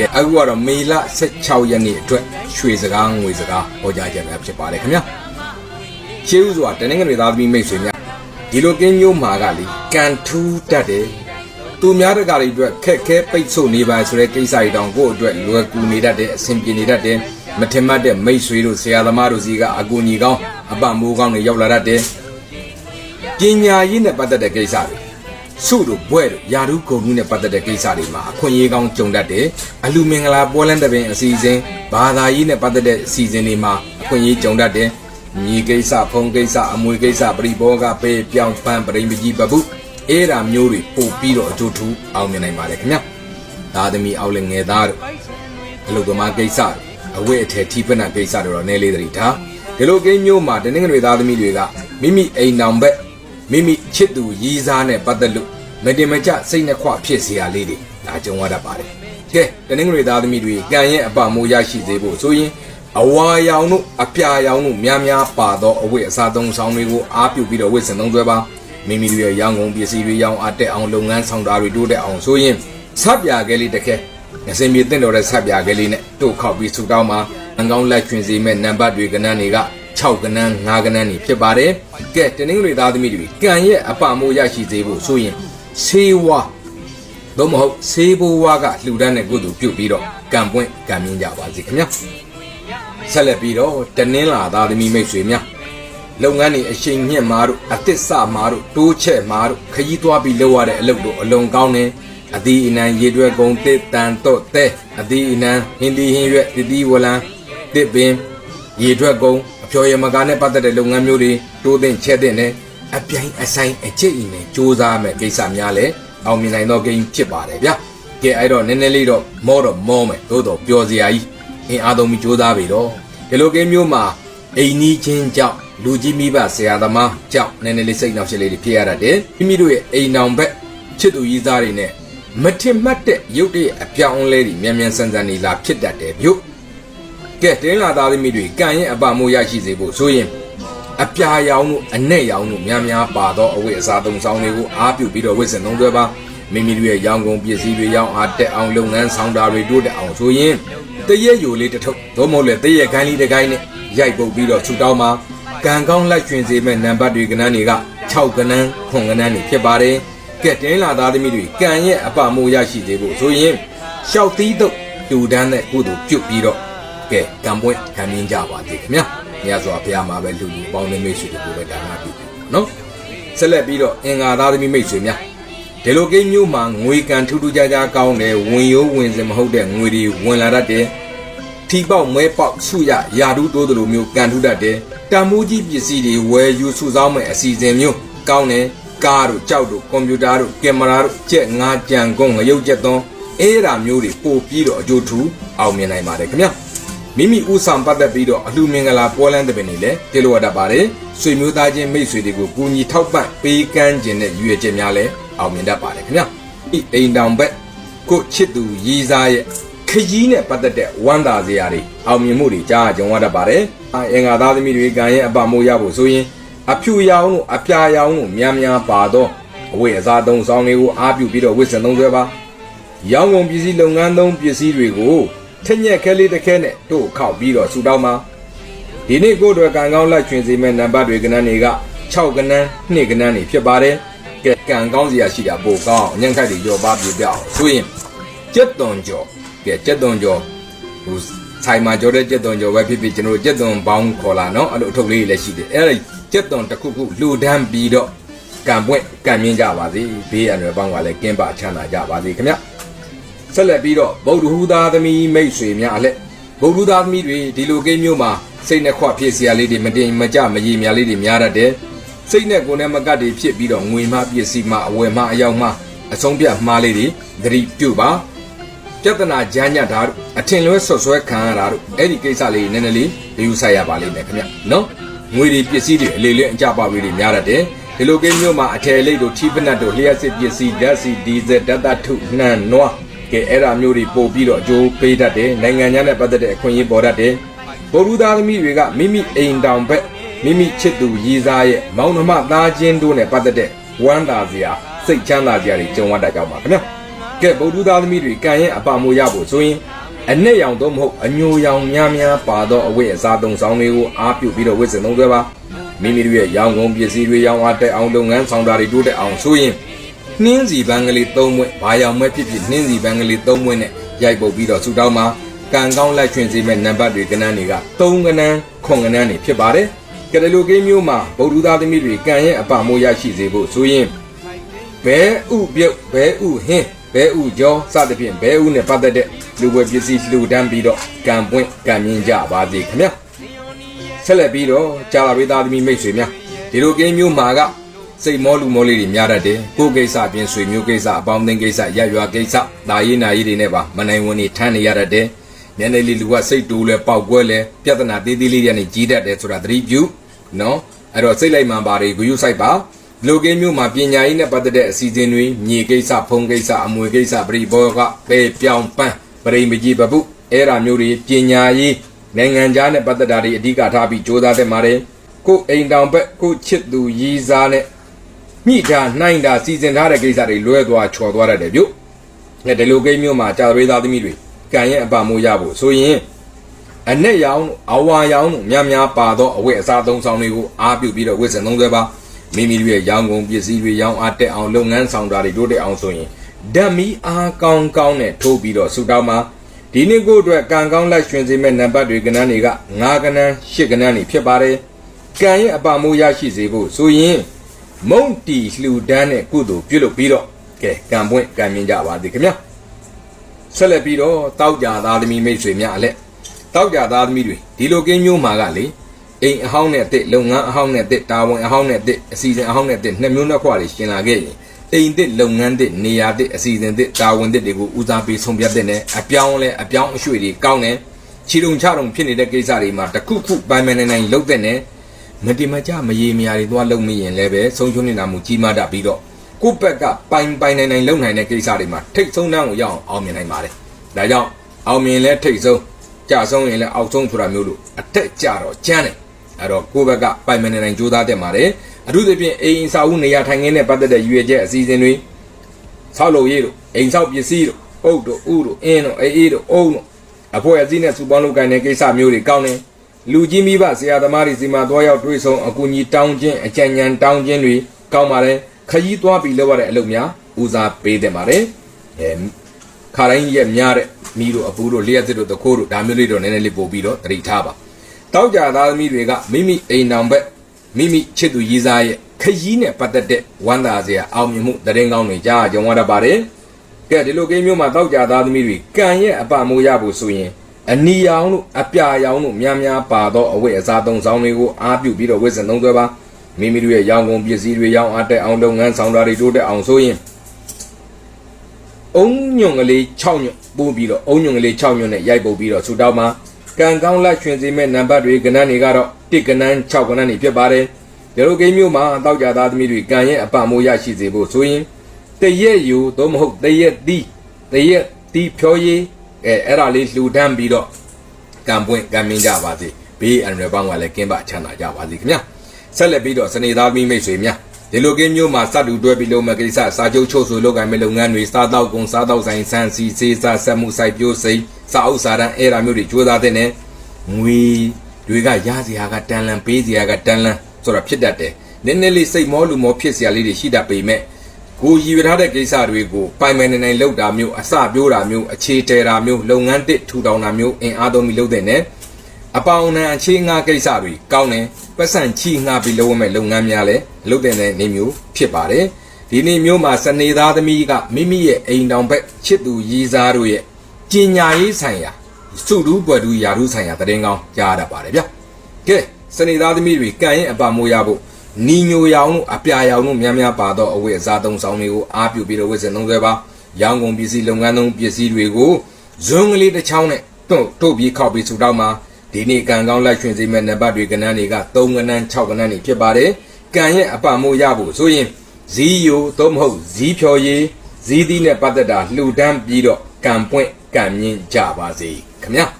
ကဲအခုကတော့မေလ16ရက်နေ့အတွက်ရွှေစကားငွေစကားဟောကြားချက်များဖြစ်ပါတယ်ခင်ဗျာရှေးဥစွာတနင်္ဂနွေသားသမီးမိတ်ဆွေများဒီလိုကင်းမျိုးမှာကလေကန်ထူးတတ်တယ်သူများတကာတွေအတွက်ခက်ခဲပိတ်ဆို့နေပါဆိုတဲ့ကိစ္စတွေတောင်ကိုယ့်အတွက်လွယ်ကူနေတတ်တယ်အဆင်ပြေနေတတ်တယ်မထင်မှတ်တဲ့မိတ်ဆွေတို့ဆရာသမားတို့စီကအကူအညီကောင်းအပမိုးကောင်းတွေရောက်လာတတ်တယ်ပညာရေးနဲ့ပတ်သက်တဲ့ကိစ္စတွေ စုတို့ဘွဲ့တို့ယာရုဂုံမှုနဲ့ပတ်သက်တဲ့ကိစ္စတွေမှာအခွင့်အရေးကောင်းကြုံတတ်တယ်အလူမင်္ဂလာပွဲလန်းတဲ့ပင်အစီအစဉ်ဘာသာရေးနဲ့ပတ်သက်တဲ့အစီအစဉ်တွေမှာအခွင့်အရေးကြုံတတ်တယ်ညီကိစ္စဖုံကိစ္စအမွေကိစ္စပရိဘောဂပေပြောင်းပန်းပရိမကြီးပပုအဲ့ဒါမျိုးတွေပို့ပြီးတော့အကျိုးထူးအောင်မြင်နိုင်ပါတယ်ခင်ဗျသာသမီအောက်လည်းငယ်သားတို့အလုပ်သမားကိစ္စအဝိအထည်ထိပနကိစ္စတွေတော့နည်းလေးသတိထားဒီလိုကိန်းမျိုးမှာတနင်္ဂနွေသားသမီးတွေကမိမိအိမ်နောင်ဘက် မိမိချစ်သူရည်စားနဲ့ပတ်သက်လို့မတင်မကျစိတ်နှခွဖြစ်စရာလေးတွေဒါကြုံရတတ်ပါတယ်။ကဲတနင်္ဂနွေသားသမီးတွေကံရဲ့အပမိုးရရှိစေဖို့ဆိုရင်အဝါရောင်တို့အပြာရောင်တို့များများပါသောအဝတ်အစားသုံးဆောင်တွေကိုအားပြုပြီးတော့ဝတ်ဆင်သုံးစွဲပါမိမိတို့ရဲ့ရောင်းကုန်ပစ္စည်းတွေရောင်းအပ်တဲ့အောင်လုပ်ငန်းဆောင်တာတွေတိုးတက်အောင်ဆိုရင်ဆက်ပြာကလေးတစ်ခဲငစင်မြေတင့်တော်တဲ့ဆက်ပြာကလေးနဲ့တို့ခောက်ပြီးဆူတောင်းမှာအကောင်းလိုက်ခွင်စီမဲ့နံပါတ်တွေကဏ္ဍတွေက 6ကဏ္ဍ5ကဏ္ဍနေဖြစ်ပါတယ်ကဲတနင်္ဂနွေသားသမီးတွေကံရဲ့အပမိုးရရှိစေဖို့ဆိုရင်ဆေးဝါးသို့မဟုတ်ဆေးဘိုးဝါကလှူဒန်းတဲ့ကုသိုလ်ပြုတ်ပြီးတော့ကံပွင့်ကံမြင့်ကြပါစေခင်ဗျာဆက်လက်ပြီးတော့တနင်္လာသားသမီးမိတ်ဆွေများလုပ်ငန်းတွေအရှိန်မြင့်မာတို့အသစ်စမာတို့တိုးချက်မာတို့ခရီးသွားပြီးလုပ်ရတဲ့အလုပ်တို့အလွန်ကောင်းတယ်အသီးအနှံရေတွဲကုန်တစ်တန်တော့တဲ့အသီးအနှံဟင်းဒီဟင်းရွက်တတိဝလံတစ်ပင်ရေတွက်ကုန်အ ဖျော်ရမကားနဲ့ပတ်သက်တဲ့လုပ်ငန်းမျိုးတွေတိုးသင့်ချက်သင့်တယ်အပြိုင်အဆိုင်အကျိတ်အင်းနဲ့စူးစမ်းမယ်ကိစ္စများလဲအောင်မြင်နိုင်သောကိန်းဖြစ်ပါတယ်ဗျကဲအဲ့တော့နည်းနည်းလေးတော့မောတော့မောမယ်သို့တော့ပျော်စရာကြီးအင်အားသုံးပြီးစူးစမ်းပြီတော့ဒီလိုကိန်းမျိုးမှာအိမ်နီးချင်းကြောင့်လူကြီးမိဘဆရာသမားကြောင့်နည်းနည်းလေးစိတ်နှောက်ရှက်လေးတွေဖြစ်ရတတ်တယ်မိမိတို့ရဲ့အိမ်နောင်ဘက်ချစ်သူရည်သားတွေနဲ့မထင်မှတ်တဲ့ရုပ်တရက်အပြောင်းအလဲတွေမြန်မြန်ဆန်ဆန်နေလာဖြစ်တတ်တယ်မြို့ ကဲတင်းလာသားသမီးတွေကံရဲ့အပမိုးရရှိစေဖို့ဆိုရင်အပြာရောင်တို့အနဲ့ရောင်တို့များများပါသောအဝိအစားသုံးဆောင်တွေကိုအားပြုပြီးတော့ဝိစင်သုံးသွဲပါမိမိတို့ရဲ့ရောင်ကုန်ပစ္စည်းတွေရောင်းအားတက်အောင်လုပ်ငန်းဆောင်တာတွေတိုးတက်အောင်ဆိုရင်တရက်ယူလေးတစ်ထုပ်သို့မဟုတ်လေတရက်ခိုင်းလေးတစ်ခိုင်းနဲ့ရိုက်ပုတ်ပြီးတော့ဆူတောင်းမှာကံကောင်းလိုက်ရွှင်စေမဲ့နံပါတ်တွေကဏ္ဍတွေက6ကဏ္ဍ9ကဏ္ဍတွေဖြစ်ပါတယ်ကဲတင်းလာသားသမီးတွေကံရဲ့အပမိုးရရှိသေးဖို့ဆိုရင်ရှောက်သီးတော့တူတန်းတဲ့ကုသိုလ်ပြုတ်ပြီးတော့ ကဲကံပွင့်ခံမြင်ကြပါသေးခင်ဗျာမြတ်စွာဘုရားမှာပဲလူလူပေါင်းနေမိတ်ဆွေတို့ပဲဒါနပြုပြီနော်ဆက်လက်ပြီးတော့အင်္ဂါသားသမီးမိတ်ဆွေများဒီလိုကိန်းမျိုးမှာငွေကံထူးထူးခြားခြားကောင်းတယ်ဝင်ရိုးဝင်စင်မဟုတ်တဲ့ငွေတွေဝင်လာတတ်တယ်ထီပေါက်မဲပေါက်ဆုရယာဒူးတိုးတို့လိုမျိုးကန်ထူးတတ်တယ်တံမိုးကြီးပစ္စည်းတွေဝယ်ယူစုဆောင်းမဲ့အစီအစဉ်မျိုးကောင်းတယ်ကားတို့ကြောက်တို့ကွန်ပျူတာတို့ကင်မရာတို့ကြက်ငါးကြံကုန်းငရုတ်ကြက်သွန်းအဲ့ဒါမျိုးတွေပို့ပြီးတော့အကျိုးထူးအောင်မြင်နိုင်ပါတယ်ခင်ဗျာ မိမိဥဆောင်ပတ်သက်ပြီးတော့အလှမင်္ဂလာပွဲလန်းတဲ့ပင်တွေလည်းပြေလို့ရတတ်ပါတယ်ဆွေမျိုးသားချင်းမိတ်ဆွေတွေကိုကူညီထောက်ပံ့ပေးကမ်းခြင်းတဲ့ရည်ရွယ်ချက်များလည်းအောင်မြင်တတ်ပါတယ်ခင်ဗျာဤအိမ်တောင်ဘက်ကိုချစ်သူရည်စားရဲ့ခကြီးနဲ့ပတ်သက်တဲ့ဝမ်းသာစရာတွေအောင်မြင်မှုတွေကြားကြုံရတတ်ပါတယ်အင်္ဂါသားသမီးတွေကံရဲ့အပမိုးရဖို့ဆိုရင်အဖြူရောင်တို့အပြာရောင်တို့များများပါသောအဝိအစားသုံးဆောင်တွေကိုအားပြုပြီးတော့ဝစ်စင်သုံးဆွဲပါရောင်းကုန်ပစ္စည်းလုပ်ငန်းသုံးပစ္စည်းတွေကို ထက်ညက်ခဲလေးတစ်ခဲနဲ့တို့ခောက်ပြီးတော့ဆူတောင်းပါဒီနေ့ကိုယ်တော်ကံကောင်းလိုက်ချွင်စေမဲ့နံပါတ်တွေကဏ္ဍတွေက6ကဏ္ဍ2ကဏ္ဍတွေဖြစ်ပါတယ်ကဲကံကောင်းစရာရှိတာပိုကောင်းအောင်ညံ့ခိုက်တွေရောပါပြပြအောင်ဆိုရင်ကြက်သွန်ကြော်ကဲကြက်သွန်ကြော်ဟိုဆိုင်မှာကြော်တဲ့ကြက်သွန်ကြော်ပဲဖြစ်ဖြစ်ကျွန်တော်တို့ကြက်သွန်ပေါင်းခေါ်လာနော်အဲ့လိုအထုပ်လေးတွေလည်းရှိတယ်အဲ့ဒါကြက်သွန်တစ်ခုခုလှူဒန်းပြီးတော့ကံပွင့်ကံမြင့်ကြပါစေဘေးရန်တွေပေါင်းကလည်းကင်းပချမ်းသာကြပါစေခင်ဗျ ဆက်လက်ပြီးတော့ဗုဒ္ဓဟူသားသမီးမိတ်ဆွေများအလက်ဗုဒ္ဓဟူသားသမီးတွေဒီလိုကိမျိုးမှာစိတ်နှခွဖြစ်စရာလေးတွေမတင်မကြမရေများလေးတွေများတတ်တယ်စိတ်နဲ့ကိုယ်နဲ့မကတ်တွေဖြစ်ပြီးတော့ငွေမှပစ္စည်းမှအဝယ်မှအယောက်မှအဆုံးပြမှားလေးတွေသတိပြုပါပြဿနာကြမ်းညက်တာတို့အထင်လွဲဆွဆွဲခံရတာတို့အဲ့ဒီကိစ္စလေးနည်းနည်းလေးလေယူဆိုင်ရပါလိမ့်မယ်ခင်ဗျနော်ငွေတွေပစ္စည်းတွေအလေလွင့်အကြပါတွေများတတ်တယ်ဒီလိုကိမျိုးမှာအထယ်လေးတို့ထိပနတ်တို့လျှက်စစ်ပစ္စည်းဓာတ်စီဒီဇယ်ဓာတ်သတ္ထုနှံနွား ကဲအဲ့ဒါမျိုးတွေပို့ပြီးတော့အကျိုးပေးတတ်တယ်နိုင်ငံခြားနဲ့ပတ်သက်တဲ့အခွင့်အရေးပေါ်တတ်တယ်ဗုဒ္ဓသားသမီးတွေကမိမိအိမ်တောင်ဘက်မိမိချစ်သူရည်စားရဲ့မောင်နှမသားချင်းတို့နဲ့ပတ်သက်တဲ့ဝမ်းသာစရာစိတ်ချမ်းသာစရာတွေကြုံရတတ်ကြပါခင်ဗျာကဲဗုဒ္ဓသားသမီးတွေကံရဲ့အပါမိုးရဖို့ဆိုရင်အနဲ့ရောင်တော့မဟုတ်အညိုရောင်များများပါသောအဝတ်အစားသုံးဆောင်တွေကိုအားပြုပြီးတော့ဝတ်ဆင်သုံးဆွဲပါမိမိတို့ရဲ့ရောင်ကုန်ပစ္စည်းတွေရောင်အားတက်အောင်လုပ်ငန်းဆောင်တာတွေတိုးတက်အောင်ဆိုရင် နှင်းစီပန်းကလေး၃မွဲ့ဘာရောင်မဲဖြစ်ဖြစ်နှင်းစီပန်းကလေး၃မွဲ့နဲ့ရိုက်ပုတ်ပြီးတော့ဆူတောင်းမှာကံကောင်းလိုက်ချွင်စေမဲ့နံပါတ်တွေကဏ္ဍတွေက၃ကဏ္ဍခွန်ကဏ္ဍတွေဖြစ်ပါတယ်ကတလူကိန်းမျိုးမှာဗုဒ္ဓသားသမီးတွေကံရဲ့အပမိုးရရှိစေဖို့ဆိုရင်ဘဲဥပြုတ်ဘဲဥဟင်းဘဲဥကြောစသဖြင့်ဘဲဥနဲ့ပတ်သက်တဲ့လူဝယ်ပစ္စည်းလှူဒန်းပြီးတော့ကံပွင့်ကံမြင့်ကြပါစေခင်ဗျာဆက်လက်ပြီးတော့ကြာလာပေးသားသမီးမိတ်ဆွေများဒီလိုကိန်းမျိုးမှာက စိတ်မောလူမောလေးတွေများတတ်တယ်ကိုယ်ကိစ္စပြင်ဆွေမျိုးကိစ္စအပေါင်းအသင်းကိစ္စရရွာကိစ္စဒါရေးနာရေးတွေနဲ့ပါမနိုင်ဝန်နေထမ်းနေရတတ်တယ်မျက်နှာလေးလူကစိတ်တူလဲပေါက်ကွဲလဲပြဿနာသေးသေးလေးတွေနဲ့ကြီးတတ်တယ်ဆိုတာသတိပြုနော်အဲ့တော့စိတ်လိုက်မှန်ပါတွေဂရုစိုက်ပါလူကင်းမျိုးမှာပညာရေးနဲ့ပတ်သက်တဲ့အစီအစဉ်တွေမြေကိစ္စဖုံကိစ္စအမွေကိစ္စပရိဘောကပေပြောင်ပန်းပရိမကြီးပပုအဲ့ဒါမျိုးတွေပညာရေးနိုင်ငံခြားနဲ့ပတ်သက်တာတွေအဓိကထားပြီးစ조사တဲ့မှာတယ်ကိုယ်အိမ်တောင်ဘက်ကိုယ်ချစ်သူရည်စားနဲ့ မိတာနှိုင်းတာစီစဉ်ထားတဲ့ကိစ္စတွေလွဲသွားချော်သွားတတ်တယ်ပြုတ်အဲ့ဒီလိုကိန်းမျိုးမှာကြာသွေးသားသမီးတွေကံရဲ့အပမိုးရဖို့ဆိုရင်အနဲ့ရောင်အဝါရောင်များများပါသောအဝတ်အစားသုံးဆောင်တွေကိုအားပြုပြီးတော့ဝတ်ဆင်သုံးသွဲပါမိမိတို့ရဲ့ရောင်ကုန်ပစ္စည်းတွေရောင်အားတက်အောင်လုပ်ငန်းဆောင်တာတွေတိုးတက်အောင်ဆိုရင်ဓာတ်မီအားကောင်းကောင်းနဲ့ထိုးပြီးတော့ဆူတောင်းမှာဒီနေ့ကိုအတွက်ကံကောင်းလက်ရှင်စေမဲ့နံပါတ်တွေကဏ္ဍတွေက9ကဏ္ဍ10ကဏ္ဍတွေဖြစ်ပါတယ်ကံရဲ့အပမိုးရရှိစေဖို့ဆိုရင် မုံတီလှူဒန်းတဲ့ကုသိုလ်ပြုလုပ်ပြီးတော့ကဲကံပွင့်ကံမြင်ကြပါသည်ခင်ဗျာဆက်လက်ပြီးတော့တောက်ကြသားသမီးမိတ်ဆွေများအလက်တောက်ကြသားသမီးတွေဒီလိုကင်းမျိုးမှာကလေအိမ်အဟောင်းနဲ့တစ်လုပ်ငန်းအဟောင်းနဲ့တစ်တာဝန်အဟောင်းနဲ့တစ်အစီအစဉ်အဟောင်းနဲ့တစ်နှစ်မျိုးနှစ်ခွာတွေရှင်လာခဲ့ရင်အိမ်တစ်လုပ်ငန်းတစ်နေရာတစ်အစီအစဉ်တစ်တာဝန်တစ်တွေကိုဦးစားပေးဆုံးဖြတ်တဲ့နဲ့အပြောင်းလဲအပြောင်းအရွှေ့တွေကောင်းတယ်ချီတုံချတုံဖြစ်နေတဲ့ကိစ္စတွေမှာတစ်ခုခုပိုင်မနိုင်နိုင်လုပ်တဲ့နဲ့ မတိမကြမရေမရာတွေသွားလုပ်မိရင်လည်းပဲဆုံးချုံနေတာမူကြီးမားတတ်ပြီးတော့ကိုယ့်ဘက်ကပိုင်ပိုင်နိုင်နိုင်လုပ်နိုင်တဲ့ကိစ္စတွေမှာထိတ်ဆုံးနှောင်းကိုရအောင်အောင်မြင်နိုင်ပါတယ်ဒါကြောင့်အောင်မြင်လဲထိတ်ဆုံးကြဆုံးရင်လည်းအောက်ဆုံးဆိုတာမျိုးလို့အတက်ကြတော့ကျန်းတယ်အဲ့တော့ကိုယ့်ဘက်ကပိုင်မနိုင်နိုင်ကြိုးစားတတ်ပါတယ်အထူးသဖြင့်အိမ်စာဦးနေရာထိုင်ခင်းနဲ့ပတ်သက်တဲ့ရွေချက်အစီအစဉ်တွေဆောက်လုပ်ရေးတို့အိမ်ဆောက်ပစ္စည်းတို့အုတ်တို့ဥတို့အင်းတို့အေးအေးတို့အုံတို့အဖွဲ့အစည်းနဲ့စုပေါင်းလုပ်ကိုင်တဲ့ကိစ္စမျိုးတွေကောင်းတယ် လူကြီးမိဘဆရာသမားတွေစီမှာသွားရောက်တွေ့ဆုံအကူအညီတောင်းခြင်းအကြံဉာဏ်တောင်းခြင်းတွေကောင်းပါတယ်ခရီးသွားပြီးလုပ်ရတဲ့အလုပ်များဦးစားပေးတဲ့ပါတယ်အဲခါတိုင်းရက်များတဲ့မိတို့အပူတို့လျှက်စစ်တို့တခိုးတို့ဒါမျိုးလေးတော့နည်းနည်းလေးပို့ပြီးတော့တတိထားပါတောက်ကြသားသမီးတွေကမိမိအိမ်တောင်ဘက်မိမိချစ်သူရည်စားရဲ့ခရီးနဲ့ပတ်သက်တဲ့ဝမ်းသာစရာအောင်မြင်မှုတရင်ကောင်းတွေကြားကြုံရတတ်ပါတယ်ကဲဒီလိုကိန်းမျိုးမှာတောက်ကြသားသမီးတွေကံရဲ့အပမိုးရဖို့ဆိုရင် အနီရောင်တို့အပြာရောင်တို့များများပါသောအဝတ်အစားသုံးဆောင်တွေကိုအားပြုပြီးတော့ဝတ်ဆင်သုံးသွဲပါမိမိတို့ရဲ့ရောင်ကုန်ပစ္စည်းတွေရောင်းအားတက်အောင်လုပ်ငန်းဆောင်တာတွေတိုးတက်အောင်ဆိုရင်အုံညွန့်ကလေး6ညွန့်ပို့ပြီးတော့အုံညွန့်ကလေး6ညွန့်နဲ့ရိုက်ပုတ်ပြီးတော့ဆူတောင်းမှာကံကောင်းလက်ရွှင်စေမဲ့နံပါတ်တွေကဏ္ဍတွေကတော့1ကဏ္ဍ6ကဏ္ဍတွေဖြစ်ပါတယ်ဒီလိုကိန်းမျိုးမှာတောက်ကြသားသမီးတွေကံရဲ့အပမိုးရရှိစေဖို့ဆိုရင်တရက်ယူသို့မဟုတ်တရက်သီးတရက်သီးဖြောရည် အဲအဲ့ဒါလေးလှူဒန်းပြီးတော့ကံပွင့်ကံမင်းကြပါစေဘေးအန္တရာယ်ပေါင်းကလည်းကင်းပချမ်းသာကြပါစေခင်ဗျာဆက်လက်ပြီးတော့စနေသားမိမိတ်ဆွေများဒီလိုကင်းမျိုးမှာစတူတွဲပြီးလုံးမကိစ္စစာချုပ်ချုပ်ဆိုလုပ်ကိုင်မဲ့လုပ်ငန်းတွေစားတောက်ကုန်စားတောက်ဆိုင်ဆန်းစီစေးစားဆက်မှုဆိုင်ပြိုးစိမ်းစာအုပ်စာတမ်းအဲ့ဒါမျိုးတွေကြိုးစားတဲ့နဲ့ငွေတွေကရစရာကတန်လန်ပေးစရာကတန်လန်ဆိုတာဖြစ်တတ်တယ်နည်းနည်းလေးစိတ်မောလူမောဖြစ်စရာလေးတွေရှိတတ်ပေမဲ့ ကိုရည်ရထားတဲ့ကိစ္စတွေကိုပိုင်ပိုင်နိုင်နိုင်လုပ်တာမျိုးအစပြိုးတာမျိုးအခြေတဲတာမျိုးလုပ်ငန်းတစ်ထူထောင်တာမျိုးအင်အားသုံးပြီးလုပ်တဲ့နဲ့အပေါင်းနဲ့အခြေငါကိစ္စတွေကောင်းတယ်ပတ်စံချီငါပြီးလုပ်ရမယ့်လုပ်ငန်းများလည်းလုပ်တဲ့နေမျိုးဖြစ်ပါတယ်ဒီနေ့မျိုးမှာစနေသားသမီးကမိမိရဲ့အိမ်တောင်ဘက်ချစ်သူရည်စားတို့ရဲ့ကျင်ညာရေးဆိုင်ရာစုတူးပွက်တူးယာတူးဆိုင်ရာတရင်ကောင်းကြားရပါတယ်ဗျကဲစနေသားသမီးတွေကံရဲ့အပမိုးရဖို့ နီညိုရောင်တို့အပြာရောင်တို့များများပါတော့အဝတ်အစားသုံးဆောင်တွေကိုအားပြုပြီးတော့ဝတ်ဆင်သုံးဆွဲပါရောင်ကုန်ပစ္စည်းလုပ်ငန်းသုံးပစ္စည်းတွေကိုဇွန်းကလေးတစ်ချောင်းနဲ့တို့တို့ပြီးခောက်ပြီးဆူတောင်းမှာဒီနေ့ကံကောင်းလိုက်ရွှင်စေမဲ့နံပါတ်တွေကဏ္ဍတွေက3ကဏ္ဍ6ကဏ္ဍတွေဖြစ်ပါတယ်ကံရဲ့အပမိုးရဖို့ဆိုရင်ဇီးယိုသို့မဟုတ်ဇီးဖြော်ရည်ဇီးသီးနဲ့ပတ်သက်တာလှူဒန်းပြီးတော့ကံပွင့်ကံမြင့်ကြပါစေခင်ဗျာ